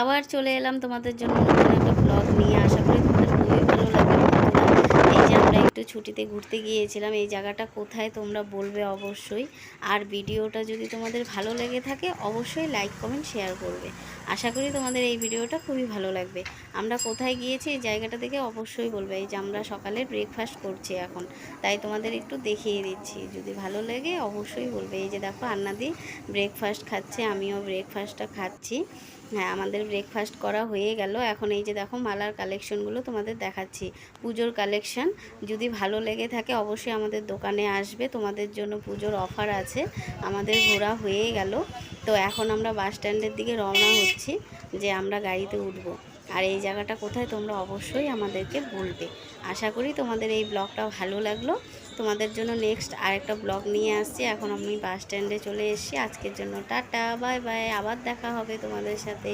আবার চলে এলাম তোমাদের জন্য নতুন একটা ব্লগ নিয়ে। আশা করি তোমাদের খুবই ভালো লাগবে। এই যে আমরা একটু ছুটিতে ঘুরতে গিয়েছিলাম, এই জায়গাটা কোথায় তোমরা বলবে অবশ্যই। আর ভিডিওটা যদি তোমাদের ভালো লেগে থাকে, অবশ্যই লাইক কমেন্ট শেয়ার করবে। আশা করি তোমাদের এই ভিডিওটা খুবই ভালো লাগবে। আমরা কোথায় গিয়েছি, এই জায়গাটা দেখে অবশ্যই বলবে। এই যে আমরা সকালে ব্রেকফাস্ট করছি এখন। তাই তোমাদের একটু দেখিয়ে দিচ্ছি। যদি ভালো লাগে, অবশ্যই বলবে। এই যে দেখো, আন্নাদি ব্রেকফাস্ট খাচ্ছে, আমিও ব্রেকফাস্টটা খাচ্ছি। হ্যাঁ আমাদের ব্রেকফাস্ট করা হয়ে গেল। এখন এই যে দেখো মালার কালেকশনগুলো তোমাদের দেখাচ্ছি। পুজোর কালেকশন যদি ভালো লেগে থাকে অবশ্যই আমাদের দোকানে আসবে। তোমাদের জন্য পুজোর অফার আছে। আমাদের ঘোরা হয়ে গেল। তো এখন আমরা বাস স্ট্যান্ডের দিকে রওনা হচ্ছি যে আমরা গাড়িতে উঠবো। আর এই জায়গাটা কোথায় তোমরা অবশ্যই আমাদেরকে বলবে। আশা করি তোমাদের এই ব্লগটা ভালো লাগল। তোমাদের জন্য নেক্সট আরেকটা ব্লগ নিয়ে আসছি। এখন আমি বাস স্ট্যান্ডে চলে এসেছি। আজকের জন্য টাটা বাই বাই আবার দেখা হবে তোমাদের সাথে।